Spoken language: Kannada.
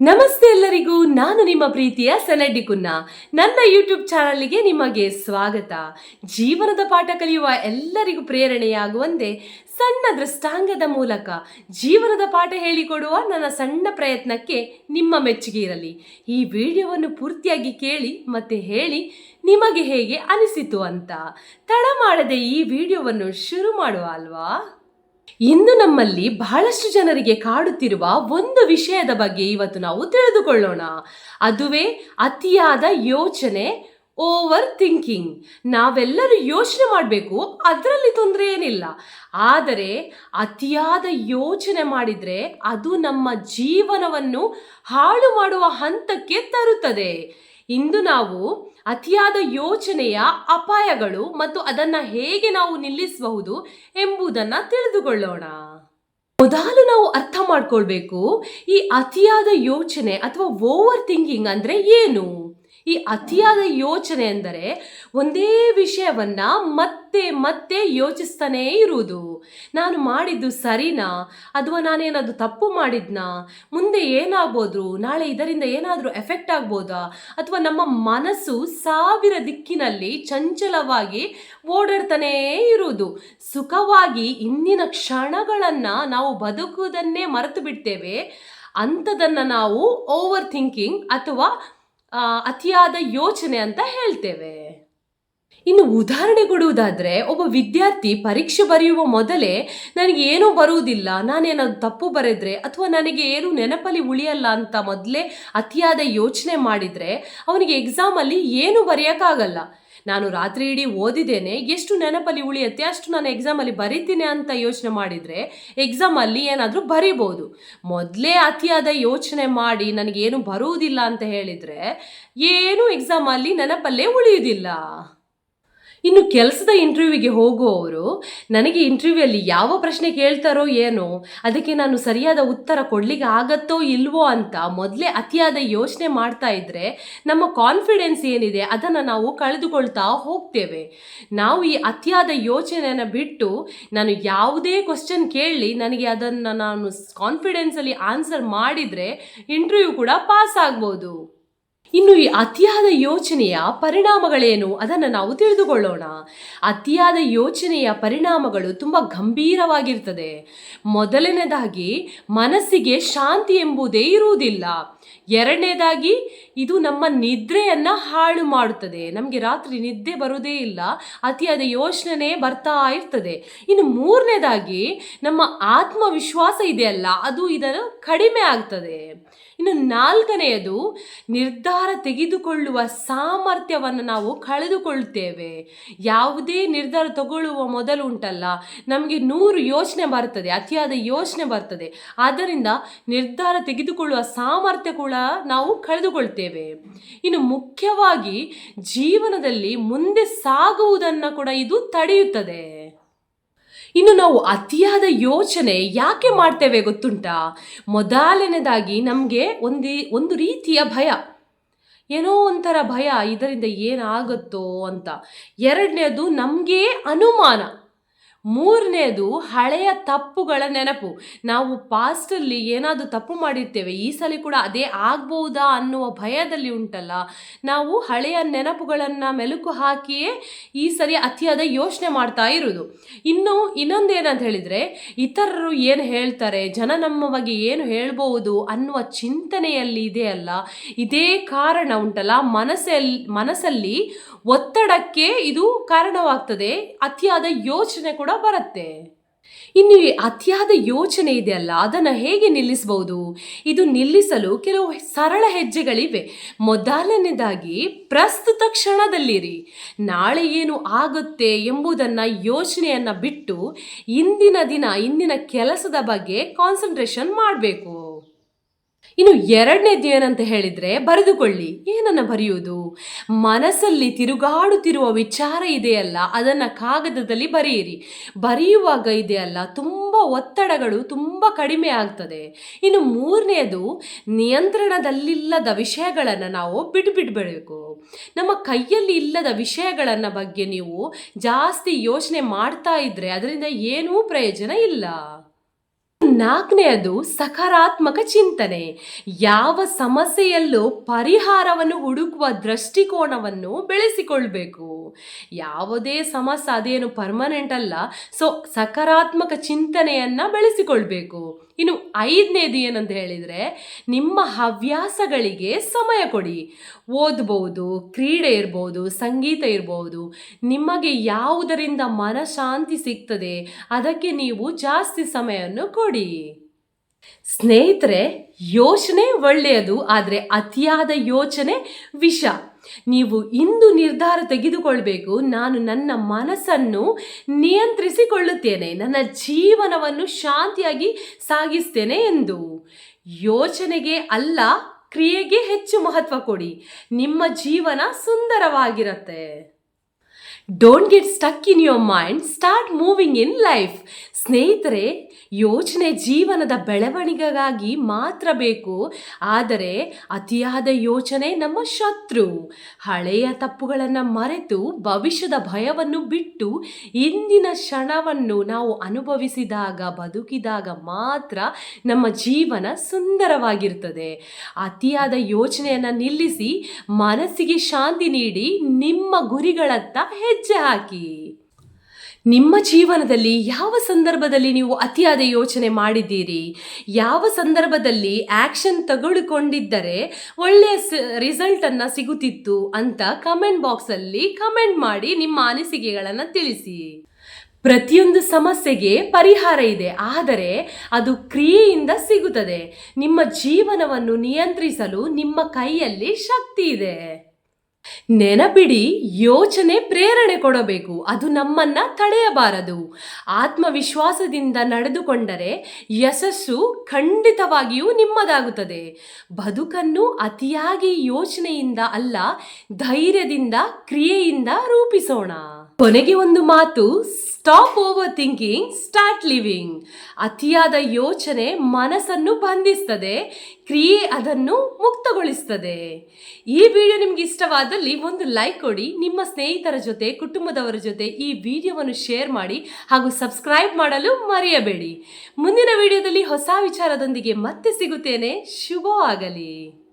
ನಮಸ್ತೆ ಎಲ್ಲರಿಗೂ, ನಾನು ನಿಮ್ಮ ಪ್ರೀತಿಯ ಸೆಲೆಡ್ಡಿ ಕುನ್ನ. ನನ್ನ ಯೂಟ್ಯೂಬ್ ಚಾನಲ್ಗೆ ನಿಮಗೆ ಸ್ವಾಗತ. ಜೀವನದ ಪಾಠ ಕಲಿಯುವ ಎಲ್ಲರಿಗೂ ಪ್ರೇರಣೆಯಾಗುವಂತೆ ಸಣ್ಣ ದೃಷ್ಟಾಂಗದ ಮೂಲಕ ಜೀವನದ ಪಾಠ ಹೇಳಿಕೊಡುವ ನನ್ನ ಸಣ್ಣ ಪ್ರಯತ್ನಕ್ಕೆ ನಿಮ್ಮ ಮೆಚ್ಚುಗೆ ಇರಲಿ. ಈ ವಿಡಿಯೋವನ್ನು ಪೂರ್ತಿಯಾಗಿ ಕೇಳಿ, ಮತ್ತೆ ಹೇಳಿ ನಿಮಗೆ ಹೇಗೆ ಅನಿಸಿತು ಅಂತ. ತಡ ಮಾಡದೆ ಈ ವಿಡಿಯೋವನ್ನು ಶುರು ಮಾಡುವ ಅಲ್ವಾ? ಇಂದು ನಮ್ಮಲ್ಲಿ ಬಹಳಷ್ಟು ಜನರಿಗೆ ಕಾಡುತ್ತಿರುವ ಒಂದು ವಿಷಯದ ಬಗ್ಗೆ ಇವತ್ತು ನಾವು ತಿಳಿದುಕೊಳ್ಳೋಣ. ಅದುವೇ ಅತಿಯಾದ ಯೋಚನೆ ಓವರ್ ಥಿಂಕಿಂಗ್ ನಾವೆಲ್ಲರೂ ಯೋಚನೆ ಮಾಡಬೇಕು, ಅದರಲ್ಲಿ ತೊಂದರೆ ಏನಿಲ್ಲ. ಆದರೆ ಅತಿಯಾದ ಯೋಚನೆ ಮಾಡಿದರೆ ಅದು ನಮ್ಮ ಜೀವನವನ್ನು ಹಾಳು ಮಾಡುವ ಹಂತಕ್ಕೆ ತರುತ್ತದೆ. ಇಂದು ನಾವು ಅತಿಯಾದ ಯೋಚನೆಯ ಅಪಾಯಗಳು ಮತ್ತು ಅದನ್ನು ಹೇಗೆ ನಾವು ನಿಲ್ಲಿಸಬಹುದು ಎಂಬುದನ್ನು ತಿಳಿದುಕೊಳ್ಳೋಣ. ಮೊದಲು ನಾವು ಅರ್ಥ ಮಾಡ್ಕೊಳ್ಬೇಕು ಈ ಅತಿಯಾದ ಯೋಚನೆ ಅಥವಾ ಓವರ್ ಥಿಂಕಿಂಗ್ ಅಂದ್ರೆ ಏನು? ಈ ಅತಿಯಾದ ಯೋಚನೆ ಎಂದರೆ ಒಂದೇ ವಿಷಯವನ್ನ ಮತ್ತೆ ಮತ್ತೆ ಯೋಚಿಸ್ತಾನೇ ಇರುವುದು. ನಾನು ಮಾಡಿದ್ದು ಸರಿನಾ? ಅಥವಾ ನಾನೇನಾದರೂ ತಪ್ಪು ಮಾಡಿದ್ನಾ? ಮುಂದೆ ಏನಾಗ್ಬೋದು ನಾಳೆ ಇದರಿಂದ ಏನಾದರೂ ಎಫೆಕ್ಟ್ ಆಗ್ಬೋದಾ? ಅಥವಾ ನಮ್ಮ ಮನಸ್ಸು ಸಾವಿರ ದಿಕ್ಕಿನಲ್ಲಿ ಚಂಚಲವಾಗಿ ಓಡಾಡ್ತಾನೇ ಇರುವುದು. ಸುಖವಾಗಿ ಇಂದಿನ ಕ್ಷಣಗಳನ್ನು ನಾವು ಬದುಕುವುದನ್ನೇ ಮರೆತು ಬಿಡ್ತೇವೆ. ಅಂಥದನ್ನು ನಾವು ಓವರ್ ಥಿಂಕಿಂಗ್ ಅಥವಾ ಅತಿಯಾದ ಯೋಚನೆ ಅಂತ ಹೇಳ್ತೇವೆ. ಇನ್ನು ಉದಾಹರಣೆ ಕೊಡುವುದಾದ್ರೆ, ಒಬ್ಬ ವಿದ್ಯಾರ್ಥಿ ಪರೀಕ್ಷೆ ಬರೆಯುವ ಮೊದಲೇ ನನಗೆ ಏನೂ ಬರುವುದಿಲ್ಲ, ನಾನೇನಾದ್ರು ತಪ್ಪು ಬರೆದ್ರೆ ಅಥವಾ ನನಗೆ ಏನು ನೆನಪಲ್ಲಿ ಉಳಿಯಲ್ಲ ಅಂತ ಮೊದಲೇ ಅತಿಯಾದ ಯೋಚನೆ ಮಾಡಿದ್ರೆ, ಅವನಿಗೆ ಎಕ್ಸಾಮಲ್ಲಿ ಏನು ಬರೆಯೋಕ್ಕಾಗಲ್ಲ. ನಾನು ರಾತ್ರಿ ಇಡೀ ಓದಿದ್ದೇನೆ, ಎಷ್ಟು ನೆನಪಲ್ಲಿ ಉಳಿಯುತ್ತೆ, ಅಷ್ಟು ನಾನು ಎಕ್ಸಾಮಲ್ಲಿ ಬರೀತೀನಿ ಅಂತ ಯೋಚನೆ ಮಾಡಿದರೆ ಎಕ್ಸಾಮಲ್ಲಿ ಏನಾದರೂ ಬರಿಬೋದು. ಮೊದಲೇ ಅತಿಯಾದ ಯೋಚನೆ ಮಾಡಿ ನನಗೇನು ಬರುವುದಿಲ್ಲ ಅಂತ ಹೇಳಿದರೆ, ಏನೂ ಎಕ್ಸಾಮಲ್ಲಿ ನೆನಪಲ್ಲೇ ಉಳಿಯುವುದಿಲ್ಲ. ಇನ್ನು ಕೆಲಸದ ಇಂಟರ್ವ್ಯೂವಿಗೆ ಹೋಗುವವರು, ನನಗೆ ಇಂಟರ್ವ್ಯೂವಲ್ಲಿ ಯಾವ ಪ್ರಶ್ನೆ ಕೇಳ್ತಾರೋ ಏನೋ, ಅದಕ್ಕೆ ನಾನು ಸರಿಯಾದ ಉತ್ತರ ಕೊಡಲಿಕ್ಕೆ ಆಗತ್ತೋ ಇಲ್ವೋ ಅಂತ ಮೊದಲೇ ಅತಿಯಾದ ಯೋಚನೆ ಮಾಡ್ತಾ ಇದ್ದರೆ ನಮ್ಮ ಕಾನ್ಫಿಡೆನ್ಸ್ ಏನಿದೆ ಅದನ್ನು ನಾವು ಕಳೆದುಕೊಳ್ತಾ ಹೋಗ್ತೇವೆ. ನಾವು ಈ ಅತಿಯಾದ ಯೋಚನೆಯನ್ನು ಬಿಟ್ಟು ನಾನು ಯಾವುದೇ ಕ್ವಶನ್ ಕೇಳಲಿ ನನಗೆ ಅದನ್ನು ನಾನು ಕಾನ್ಫಿಡೆನ್ಸಲ್ಲಿ ಆನ್ಸರ್ ಮಾಡಿದರೆ ಇಂಟರ್ವ್ಯೂ ಕೂಡ ಪಾಸ್ ಆಗ್ಬೋದು. ಇನ್ನು ಈ ಅತಿಯಾದ ಯೋಚನೆಯ ಪರಿಣಾಮಗಳೇನು? ಅದನ್ನು ನಾವು ತಿಳಿದುಕೊಳ್ಳೋಣ. ಅತಿಯಾದ ಯೋಚನೆಯ ಪರಿಣಾಮಗಳು ತುಂಬ ಗಂಭೀರವಾಗಿರ್ತದೆ. ಮೊದಲನೇದಾಗಿ ಮನಸ್ಸಿಗೆ ಶಾಂತಿ ಎಂಬುದೇ ಇರುವುದಿಲ್ಲ. ಎರಡನೇದಾಗಿ ಇದು ನಮ್ಮ ನಿದ್ರೆಯನ್ನು ಹಾಳು ಮಾಡುತ್ತದೆ. ನಮಗೆ ರಾತ್ರಿ ನಿದ್ದೆ ಬರುವುದೇ ಇಲ್ಲ. ಅತಿಯಾದ ಯೋಚನೆ ಬರ್ತಾ ಇರ್ತದೆ. ಇನ್ನು ಮೂರನೇದಾಗಿ ನಮ್ಮ ಆತ್ಮವಿಶ್ವಾಸ ಇದೆಯಲ್ಲ ಅದು ಇದನ್ನು ಕಡಿಮೆ ಆಗ್ತದೆ. ಇನ್ನು ನಾಲ್ಕನೆಯದು, ನಿರ್ಧಾರ ತೆಗೆದುಕೊಳ್ಳುವ ಸಾಮರ್ಥ್ಯವನ್ನು ನಾವು ಕಳೆದುಕೊಳ್ತೇವೆ ಯಾವುದೇ ನಿರ್ಧಾರ ತಗೊಳ್ಳುವ ಮೊದಲು ಉಂಟಲ್ಲ, ನಮಗೆ ನೂರು ಯೋಚನೆ ಬರ್ತದೆ ಅತಿಯಾದ ಯೋಚನೆ ಬರ್ತದೆ. ಆದ್ದರಿಂದ ನಿರ್ಧಾರ ತೆಗೆದುಕೊಳ್ಳುವ ಸಾಮರ್ಥ್ಯ ಕೂಡ ನಾವು ಕಳೆದುಕೊಳ್ತೇವೆ. ಇನ್ನು ಮುಖ್ಯವಾಗಿ ಜೀವನದಲ್ಲಿ ಮುಂದೆ ಸಾಗುವುದನ್ನು ಕೂಡ ಇದು ತಡೆಯುತ್ತದೆ. ಇನ್ನು ನಾವು ಅತಿಯಾದ ಯೋಚನೆ ಯಾಕೆ ಮಾಡ್ತೇವೆ ಗೊತ್ತುಂಟಾ? ಮೊದಲನೇದಾಗಿ ನಮಗೆ ಒಂದು ಒಂದು ರೀತಿಯ ಭಯ. ಏನೋ ಒಂಥರ ಭಯ, ಇದರಿಂದ ಏನಾಗುತ್ತೋ ಅಂತ. ಎರಡನೇದು ನಮಗೆ ಅನುಮಾನ. ಮೂರನೇದು ಹಳೆಯ ತಪ್ಪುಗಳ ನೆನಪು. ನಾವು ಪಾಸ್ಟಲ್ಲಿ ಏನಾದರೂ ತಪ್ಪು ಮಾಡಿರ್ತೇವೆ, ಈ ಸಲ ಕೂಡ ಅದೇ ಆಗ್ಬೋದಾ ಅನ್ನುವ ಭಯದಲ್ಲಿ ಉಂಟಲ್ಲ. ನಾವು ಹಳೆಯ ನೆನಪುಗಳನ್ನು ಮೆಲುಕು ಹಾಕಿಯೇ ಈ ಸರಿ ಅತಿಯಾದ ಯೋಚನೆ ಮಾಡ್ತಾ ಇರೋದು ಇನ್ನು ಇನ್ನೊಂದೇನಂತ ಹೇಳಿದರೆ, ಇತರರು ಏನು ಹೇಳ್ತಾರೆ, ಜನ ನಮ್ಮ ಬಗ್ಗೆ ಏನು ಹೇಳ್ಬೋದು ಅನ್ನುವ ಚಿಂತನೆಯಲ್ಲಿ ಇದೆಯಲ್ಲ ಇದೇ ಕಾರಣ ಉಂಟಲ್ಲ ಮನಸ್ಸಲ್ಲಿ ಮನಸ್ಸಲ್ಲಿ ಒತ್ತಡಕ್ಕೆ ಇದು ಕಾರಣವಾಗ್ತದೆ. ಅತಿಯಾದ ಯೋಚನೆ ಕೂಡ ಬರುತ್ತೆ. ಇನ್ನು ಅತಿಯಾದ ಯೋಚನೆ ಇದೆಯಲ್ಲ, ಅದನ್ನು ಹೇಗೆ ನಿಲ್ಲಿಸಬಹುದು ಇದು ನಿಲ್ಲಿಸಲು ಕೆಲವು ಸರಳ ಹೆಜ್ಜೆಗಳಿವೆ. ಮೊದಲನೇದಾಗಿ ಪ್ರಸ್ತುತ ಕ್ಷಣದಲ್ಲಿರಿ. ನಾಳೆ ಏನು ಆಗುತ್ತೆ ಎಂಬುದನ್ನು ಯೋಚನೆಯನ್ನು ಬಿಟ್ಟು, ಇಂದಿನ ದಿನ, ಇಂದಿನ ಕೆಲಸದ ಬಗ್ಗೆ ಕಾನ್ಸಂಟ್ರೇಷನ್ ಮಾಡಬೇಕು. ಇನ್ನು ಎರಡನೇದು ಏನಂತ ಹೇಳಿದರೆ ಬರೆದುಕೊಳ್ಳಿ. ಏನನ್ನು ಬರೆಯುವುದು? ಮನಸ್ಸಲ್ಲಿ ತಿರುಗಾಡುತ್ತಿರುವ ವಿಚಾರ ಇದೆಯಲ್ಲ, ಅದನ್ನು ಕಾಗದದಲ್ಲಿ ಬರೆಯಿರಿ. ಬರೆಯುವಾಗ ಇದೆಯಲ್ಲ, ತುಂಬ ಒತ್ತಡಗಳು ತುಂಬ ಕಡಿಮೆ ಆಗ್ತದೆ. ಇನ್ನು ಮೂರನೆಯದು ನಿಯಂತ್ರಣದಲ್ಲಿಲ್ಲದ ವಿಷಯಗಳನ್ನು ನಾವು ಬಿಟ್ಟು ಬಿಡಬೇಕು ನಮ್ಮ ಕೈಯಲ್ಲಿ ಇಲ್ಲದ ವಿಷಯಗಳನ್ನು ಬಗ್ಗೆ ನೀವು ಜಾಸ್ತಿ ಯೋಚನೆ ಮಾಡ್ತಾ ಇದ್ದರೆ ಅದರಿಂದ ಏನೂ ಪ್ರಯೋಜನ ಇಲ್ಲ. ನಾಲ್ಕನೆಯದು ಸಕಾರಾತ್ಮಕ ಚಿಂತನೆ. ಯಾವ ಸಮಸ್ಯೆಯಲ್ಲೂ ಪರಿಹಾರವನ್ನು ಹುಡುಕುವ ದೃಷ್ಟಿಕೋನವನ್ನು ಬೆಳೆಸಿಕೊಳ್ಬೇಕು. ಯಾವುದೇ ಸಮಸ್ಯೆ, ಅದೇನು ಪರ್ಮನೆಂಟ್ ಅಲ್ಲ. ಸೊ ಸಕಾರಾತ್ಮಕ ಚಿಂತನೆಯನ್ನ ಬೆಳೆಸಿಕೊಳ್ಬೇಕು. ಇನ್ನು ಐದನೇದು ಏನಂತ ಹೇಳಿದರೆ, ನಿಮ್ಮ ಹವ್ಯಾಸಗಳಿಗೆ ಸಮಯ ಕೊಡಿ. ಓದ್ಬೋದು, ಕ್ರೀಡೆ ಇರ್ಬೋದು, ಸಂಗೀತ ಇರ್ಬೋದು, ನಿಮಗೆ ಯಾವುದರಿಂದ ಮನಶಾಂತಿ ಸಿಗ್ತದೆ, ಅದಕ್ಕೆ ನೀವು ಜಾಸ್ತಿ ಸಮಯವನ್ನು ಕೊಡಿ. ಸ್ನೇಹಿತರೆ, ಯೋಚನೆ ಒಳ್ಳೆಯದು, ಆದರೆ ಅತಿಯಾದ ಯೋಚನೆ ವಿಷ. ನೀವು ಇಂದು ನಿರ್ಧಾರ ತೆಗೆದುಕೊಳ್ಬೇಕು. ನಾನು ನನ್ನ ಮನಸ್ಸನ್ನು ನಿಯಂತ್ರಿಸಿಕೊಳ್ಳುತ್ತೇನೆ. ನನ್ನ ಜೀವನವನ್ನು ಶಾಂತಿಯಾಗಿ ಸಾಗಿಸ್ತೇನೆ ಎಂದು. ಯೋಚನೆಗೆ ಅಲ್ಲ, ಕ್ರಿಯೆಗೆ ಹೆಚ್ಚು ಮಹತ್ವ ಕೊಡಿ. ನಿಮ್ಮ ಜೀವನ ಸುಂದರವಾಗಿರುತ್ತೆ. Don't get stuck in your mind start moving in life ಸ್ನೇಹಿತರೆ, ಯೋಚನೆ ಜೀವನದ ಬೆಳವಣಿಗೆಗಾಗಿ ಮಾತ್ರ ಬೇಕು. ಆದರೆ ಅತಿಯಾದ ಯೋಚನೆ ನಮ್ಮ ಶತ್ರು. ಹಳೆಯ ತಪ್ಪುಗಳನ್ನು ಮರೆತು ಭವಿಷ್ಯದ ಭಯವನ್ನು ಬಿಟ್ಟು ಇಂದಿನ ಕ್ಷಣವನ್ನು ನಾವು ಅನುಭವಿಸಿದಾಗ, ಬದುಕಿದಾಗ ಮಾತ್ರ ನಮ್ಮ ಜೀವನ ಸುಂದರವಾಗಿರ್ತದೆ. ಅತಿಯಾದ ಯೋಚನೆಯನ್ನು ನಿಲ್ಲಿಸಿ ಮನಸ್ಸಿಗೆ ಶಾಂತಿ ನೀಡಿ ನಿಮ್ಮ ಗುರಿಗಳತ್ತ ಹೆಜ್ಜೆ ಹಾಕಿ. ನಿಮ್ಮ ಜೀವನದಲ್ಲಿ ಯಾವ ಸಂದರ್ಭದಲ್ಲಿ ನೀವು ಅತಿಯಾದ ಯೋಚನೆ ಮಾಡಿದ್ದೀರಿ? ಯಾವ ಸಂದರ್ಭದಲ್ಲಿ ಆ್ಯಕ್ಷನ್ ತಗೊಳ್ಕೊಂಡಿದ್ದರೆ ಒಳ್ಳೆಯ ಸ ರಿಸಲ್ಟನ್ನು ಸಿಗುತ್ತಿತ್ತು ಅಂತ ಕಮೆಂಟ್ ಬಾಕ್ಸಲ್ಲಿ ಕಮೆಂಟ್ ಮಾಡಿ ನಿಮ್ಮ ಅನಿಸಿಕೆಗಳನ್ನು ತಿಳಿಸಿ. ಪ್ರತಿಯೊಂದು ಸಮಸ್ಯೆಗೆ ಪರಿಹಾರ ಇದೆ, ಆದರೆ ಅದು ಕ್ರಿಯೆಯಿಂದ ಸಿಗುತ್ತದೆ. ನಿಮ್ಮ ಜೀವನವನ್ನು ನಿಯಂತ್ರಿಸಲು ನಿಮ್ಮ ಕೈಯಲ್ಲಿ ಶಕ್ತಿ ಇದೆ. ನೆನಪಿಡಿ, ಯೋಚನೆ ಪ್ರೇರಣೆ ಕೊಡಬೇಕು. ಅದು ನಮ್ಮನ್ನ ತಡೆಯಬಾರದು. ಆತ್ಮವಿಶ್ವಾಸದಿಂದ ನಡೆದುಕೊಂಡರೆ ಯಶಸ್ಸು ಖಂಡಿತವಾಗಿಯೂ ನಿಮ್ಮದಾಗುತ್ತದೆ. ಬದುಕನ್ನು ಅತಿಯಾಗಿ ಯೋಚನೆಯಿಂದ ಅಲ್ಲ, ಧೈರ್ಯದಿಂದ, ಕ್ರಿಯೆಯಿಂದ ರೂಪಿಸೋಣ. ಕೊನೆಗೆ ಒಂದು ಮಾತು stop overthinking start living ಅತಿಯಾದ ಯೋಚನೆ ಮನಸ್ಸನ್ನು ಬಂಧಿಸ್ತದೆ, ಕ್ರಿಯೆ ಅದನ್ನು ಮುಕ್ತಗೊಳಿಸ್ತದೆ. ಈ ವಿಡಿಯೋ ನಿಮ್ಗೆ ಇಷ್ಟವಾದಲ್ಲಿ ಒಂದು ಲೈಕ್ ಕೊಡಿ, ನಿಮ್ಮ ಸ್ನೇಹಿತರ ಜೊತೆ, ಕುಟುಂಬದವರ ಜೊತೆ ಈ ವಿಡಿಯೋವನ್ನು ಶೇರ್ ಮಾಡಿ ಹಾಗೂ ಸಬ್ಸ್ಕ್ರೈಬ್ ಮಾಡಲು ಮರೆಯಬೇಡಿ. ಮುಂದಿನ ವಿಡಿಯೋದಲ್ಲಿ ಹೊಸ ವಿಚಾರದೊಂದಿಗೆ ಮತ್ತೆ ಸಿಗುತ್ತೇನೆ. ಶುಭವಾಗಲಿ.